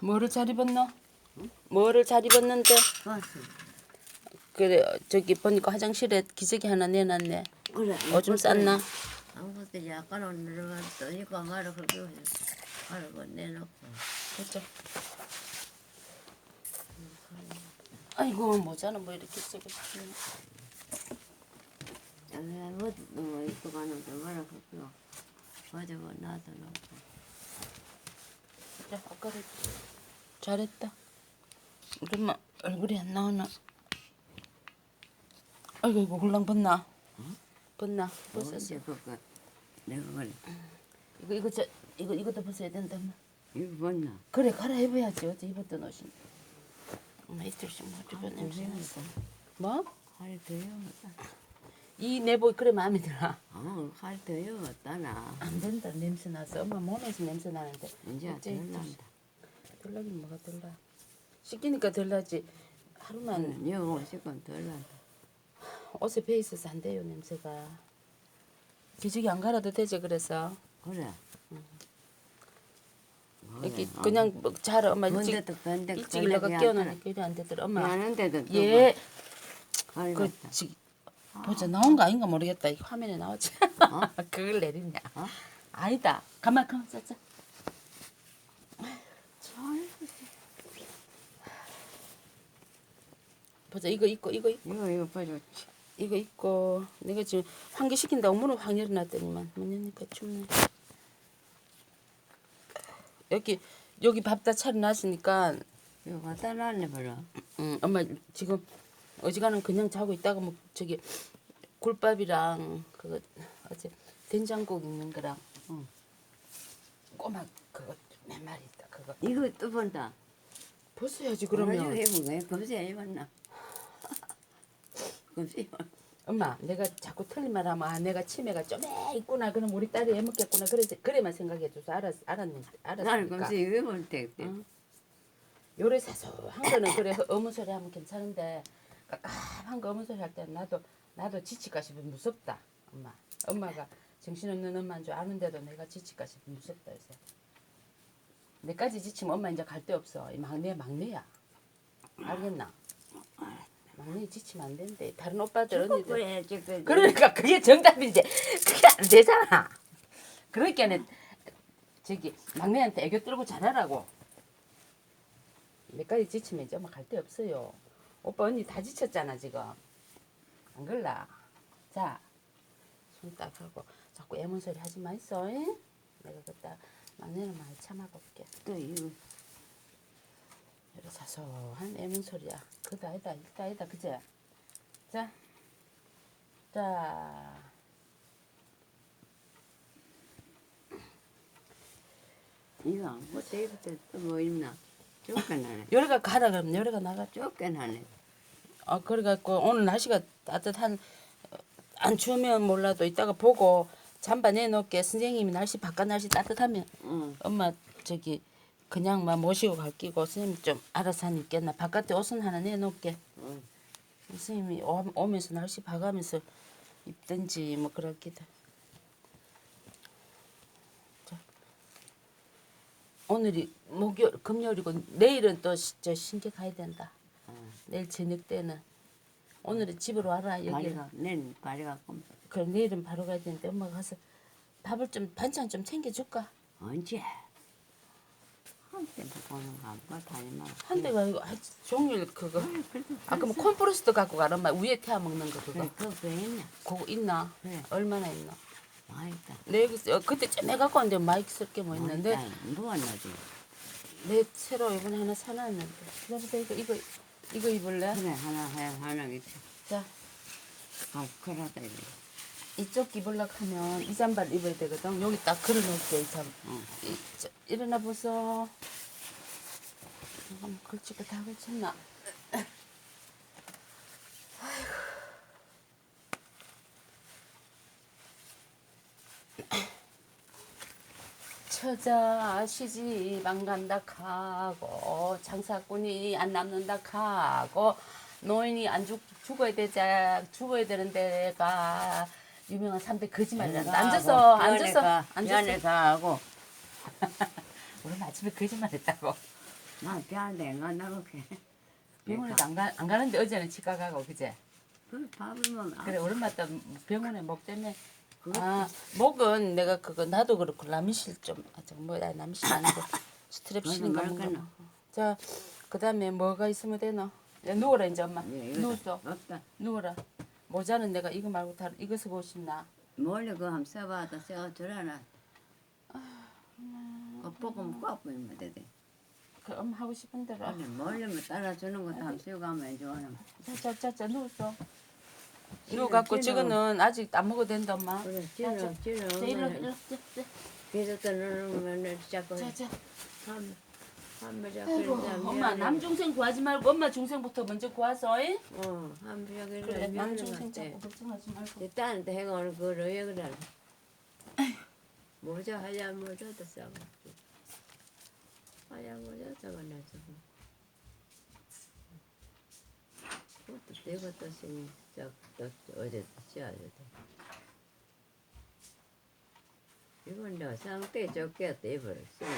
뭐를 잘 입었노? 뭐를 잘 입었는데? 그래 저기 보니까 화장실에 기저귀 하나 내놨네. 그래. 오줌 쌌나? 아무것도 약간 올라갔더 이거 말아 그거 말고 내놓고. 그죠? 아이고 모자는 뭐 이렇게 쓰고 싶네. 아무것도 뭐 입고 가는데 말아 그거 가지고 놔둬 놓고. 그래 아까도 잘했다. 엄마 얼굴이 안 나오나? 아이고 이거 홀랑 벗나? 벗나? 벗었어. 언제 그거 내가 그래. 이거 이거 저 이거 이것도 벗어야 된다. 엄마. 이거 봤나? 그래 갈아 입어야지 어제 입었던 옷이. 엄마 이틀씩 못 입어 냄새 났어. 뭐? 할 더요. 이 내복 그래 마음에 들어. 어, 할 더요. 따나. 안 된다 냄새 나서. 엄마 몸에서 냄새 나는데. 이제 어째 덜 난다. 들라긴 뭐가 들라 씻기니까 들라지. 하루만. 오시건 덜 난다. 옷에 배 있어서 안 돼요 냄새가. 기저귀 안 갈아도 되지 그래서. 그래. 여기 그냥 뭐잘 엄마 일찍 근데도 근데 일찍 일러가 깨어나니까 이래 안 되더라. 엄마. 그그 지, 보자 나온 거 아닌가 모르겠다. 이 화면에 나오지. 어? 그걸 내리냐. 어? 아니다. 가만 가만 짜자. 보자 이거 입고 이거 입고. 이거 이거 봐줘. 이거 입고. 내가 지금 환기 시킨다고 문을 확 열어놨더니만. 문 여니까 춥네 여기 여기 밥 다 차려놨으니까. 이거 갖다 놨네 봐라. 응, 엄마 지금 어지간한 그냥 자고 있다가 뭐 저기 굴밥이랑 그거 어제 된장국 있는 거랑 응. 꼬막 그거 몇 마리 있다 그거 이거 또 본다. 벗어야지 그러면 해본 거야? 검색 해봤나? 검색 엄마 내가 자꾸 틀린 말 하면 아 내가 치매가 좀 있구나 그럼 우리 딸이 애먹겠구나 그래 그래만 생각해줘서 알았 알았는데 나는 알았으니까 검색 해볼 때 그때. 요래 사소한 거는 그래 어무 소리 하면 괜찮은데 깝깝한 거 어무 소리 할 때 나도 나도 지칠까 싶으면 무섭다 엄마. 엄마가 정신없는 엄마인 줄 아는데도 내가 지칠까 싶으면 무섭다 요새. 내까지 지치면 엄마 이제 갈 데 없어. 이 막내 막내야. 알겠나? 막내 지치면 안 된대. 다른 오빠들 언니들. 그래 그러니까 그게 정답인데 그게 안 되잖아. 그러니까는 저기 막내한테 애교 떨고 잘하라고. 몇가지 지치면 이제 엄마 갈 데 없어요. 오빠 언니 다 지쳤잖아 지금. 안 그럴라? 자, 손 딱 하고 자꾸 애문 소리 하지 마 있어. 잉? 내가 그때 막내는 많이 참아볼게. 또 이거 이런 사소한 애문 소리야. 그다 아니다, 이다 아니다, 그제? 자, 자. 이거 아무것도 입을 때또뭐 입나? 쫓겨나네. 요래가 가라 그러면 요래가 나가. 쫓겨나네. 아 그래갖고 오늘 날씨가 따뜻한 어, 안 추우면 몰라도 이따가 보고 잠바 내놓게 선생님이 날씨 바깥 날씨 따뜻하면 응. 엄마 저기 그냥 막 모시고 갈 끼고 선생님 좀 알아서 하니 있겠나 바깥에 옷은 하나 내놓게 응. 선생님이 오, 오면서 날씨 봐가면서 입든지 뭐 그럴 기다 자 오늘이 목요일 금요일이고 내일은 또저 신계 가야 된다 어. 내일 저녁 때는 오늘은 집으로 와라 여기 가리가 낸 가리가 꼼 그럼 내일은 바로 가야 되는데 엄마가 가서 밥을 좀 반찬 좀 챙겨줄까 언제? 한때 보는 거 아무것도 다니마. 한 대가 아니고 아, 종일 그거 아까 뭐 콘프로스도 갖고 가라 엄마 위에 태워 먹는 거 그거 그래 그거 있나? 그거 있나 그래. 얼마나 있나 많이 있다. 내 여기 어, 그때 쯤에 갖고 왔는데 마이크 쓸게 뭐 있는데 누웠나지? 내 새로 이번에 하나 사놨는데 그래서 이거 이거 이거 입을래 그래 하나 해 하나 있지. 자아 그러다 이거. 이쪽 입으려고 하면 이 잠바를 입어야 되거든 여기 딱 걸어 놓을게 이 잠 응. 이, 저, 일어나 보소. 잠깐만 걸치고 다 걸쳤나? 처자 시집 안 간다 하고 장사꾼이 안 남는다 하고 노인이 안 죽, 죽어야 되자 죽어야 되는 데가 유명한 3대 거짓말이란다. 앉아서 앉아서 가, 앉아서. 가고 오늘 아침에 거짓말했다고. 난 미안해 안 간다고 해 병원에도 안, 가, 안 가는데 어제는 치과 가고 그제. 그 밥을 먹으면 그래 오랜만에 병원에 그거- 아 목은 내가 그거 나도 그렇고 남이실 좀 아직 뭐야 남이실 아니고 스트랩신인가 그거는 뭔가. 자 그다음에 뭐가 있으면 되노 야, 누워라 이제 엄마. 예, 이거다. 누웠어. 없다. 누워라. 모자는 내가 이거 말고 다른 이거 쓰고 싶나? 몰래 그거 한번 써봐도 써주라나. 그 보고 꼭 보이면 되대 그 엄마 하고 싶은 대로. 아니 몰래 뭐 따라주는 것도 한번 쓰고 하면 좋아하나 자자자자 누웠어 누워갖고 찌르. 지금은 아직 안 먹어도 된다 엄마. 그래 자, 찌러 찌러 자 일로 일로 계속 떠누르면 자꾸 자 자. 한 한번 아이고 자꾸 엄마 남중생 구하지 말고 엄마 중생부터 먼저 구하서 잉? 어 한번 자꾸 그래 남중생 자꾸 걱정하지 말고. 일단 해가 오늘 그걸 왜 그래 모자 하얀 모자도 싸고. 하얀 모자도 싸고나서 그것도 내것도 신저 어제 씌워야 돼 이건 너 상태 좋게 또 입어라 신어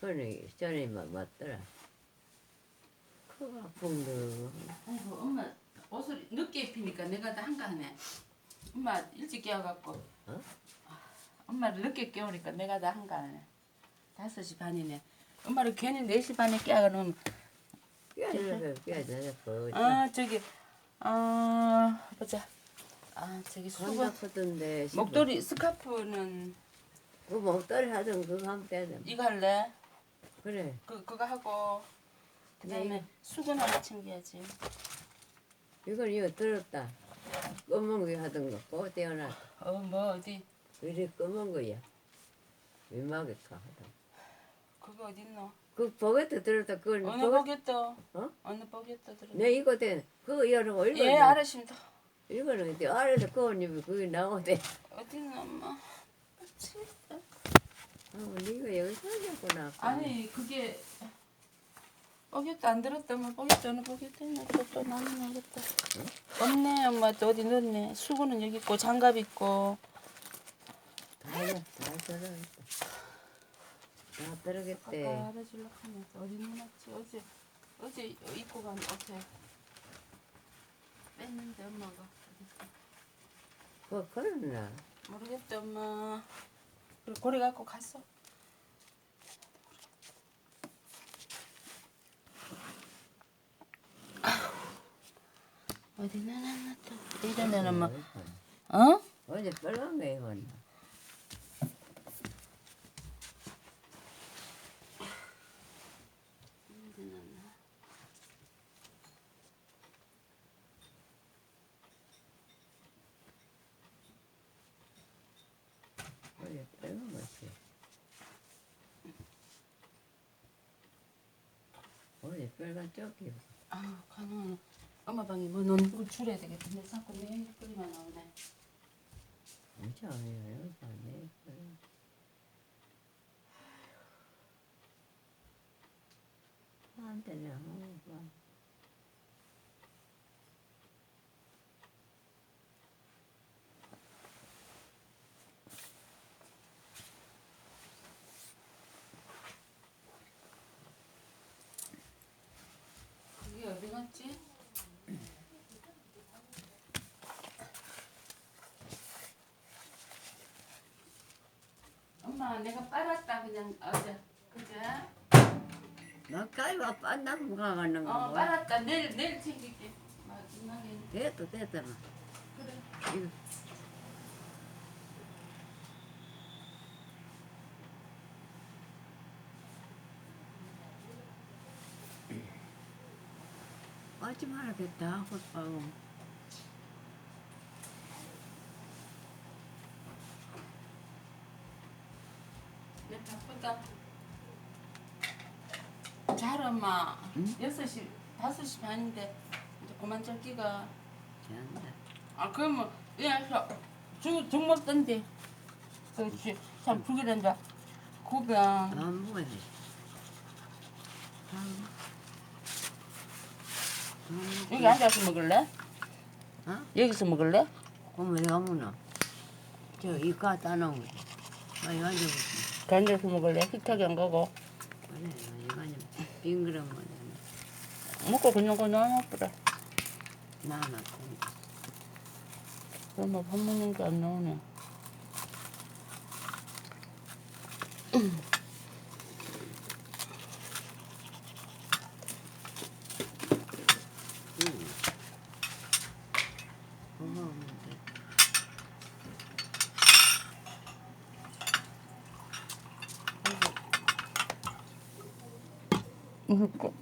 그거는 전에 막 맞더라 코가 붕둥 아이고 엄마 옷을 늦게 입히니까 내가 다 한가하네. 엄마 일찍 깨워갖고. 어? 엄마를 늦게 깨우니까 내가 다 한가하네. 다섯 시 반이네. 엄마를 괜히 네시 반에 깨워놓으면 아 저기 아 보자. 아 저기 수건 건다프던데 목도리 스카프는 그 목도리 하던 그거 빼야 돼 이거 할래? 그래. 그 그거 하고 그 다음에 네. 수건 하나 챙겨야지. 이건 이거 들었다. 검은 거 하던 거 그거 떼어놔. 어뭐 어디? 이리 검은 거야. 위마게 가 하던 그거 어디 있노? 그 보겠다 들었다 그걸 어느 보겠 보겠다. 어? 어느 보겠다 들어. 내 이거 돼 그거 열고 이거 예 알았습니다. 이거는 근데 아래서 그거 입으면 그게 나오대 어디 있나 엄마? 미치겠다. 아 네가 여기 살렸구나 아니 그게 뽀개도 안 들었다 엄마 뽀개도 어느 있나 또또 나는 알겠다. 없네 엄마 또 어디 넣었네. 수건은 여기 있고 장갑 있고. 다다 들어 겠다 다 들어겠대 아까 알아주려고 하면서 어디 넣어놨지 어제 어제 입고 간 옷에 뺐는데 엄마가? 그거 그러나 모르겠다 엄마. 그래 고래 갖고 갔어. 어디 넣어놨나 또 이러면은 뭐 어? 어제 빨간 거 입었나 어제 빨간 거지 빨간 조끼 입었어 아 가는 엄마 방에 뭐 논불 줄여야 되겠다. 근데 자꾸 내 뿌리만 나오네. 엄청 아니에요 안에 한테는 뭐 그게 어디 갔지? 엄마 내가 빨았다 그냥. 어제 그제? 나까지 와 빤다고 가가는 어거 빨았다. 내일 내일 챙길게. 마지막에. 됐다 됐다. 그래. 이거. 하지 말아겠다 하고 내 바쁘다. 잘 엄마 응? 여섯 시 다섯 시 반인데 이제 그만 잘한다. 아 그러면 얘서 죽, 죽 먹던데. 그렇지. 참 죽이 된다. 고병. 안안 여기 앉아서 먹을래? 어? 여기서 먹을래? 그럼 왜 아무나? 저 이까 따놓은 거. 많이 가지고 간장서 먹을래? 히타기 안 가고. 그래 이거 빙그런 거는 먹고 그냥 그거 놔놔보라 나나 엄마 밥 먹는 게 안 나오네 응 고마운데 먹고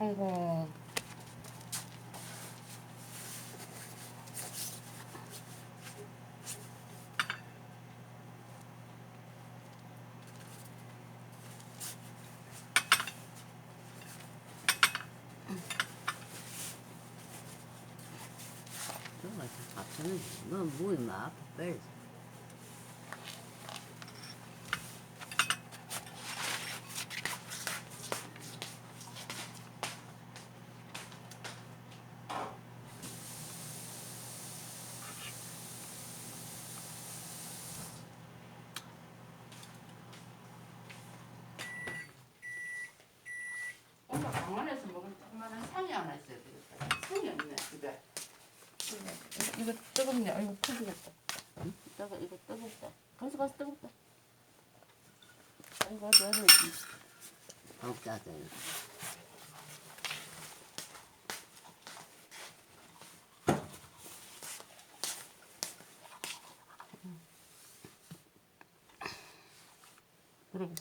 아이고 저거 아프는 뭐 무이 막 아파 빨리 엄마 강원에서 먹은 조그마한 상이 하나 있어야 되겠다. 상이 없네 집에. 이거, 뜨겁네. 아이고 터지겠다. 응? 뜨거 이거 뜨겁다. 가서 가서 뜨겁다. 아이고 어디 어디. 없다잖아 그리고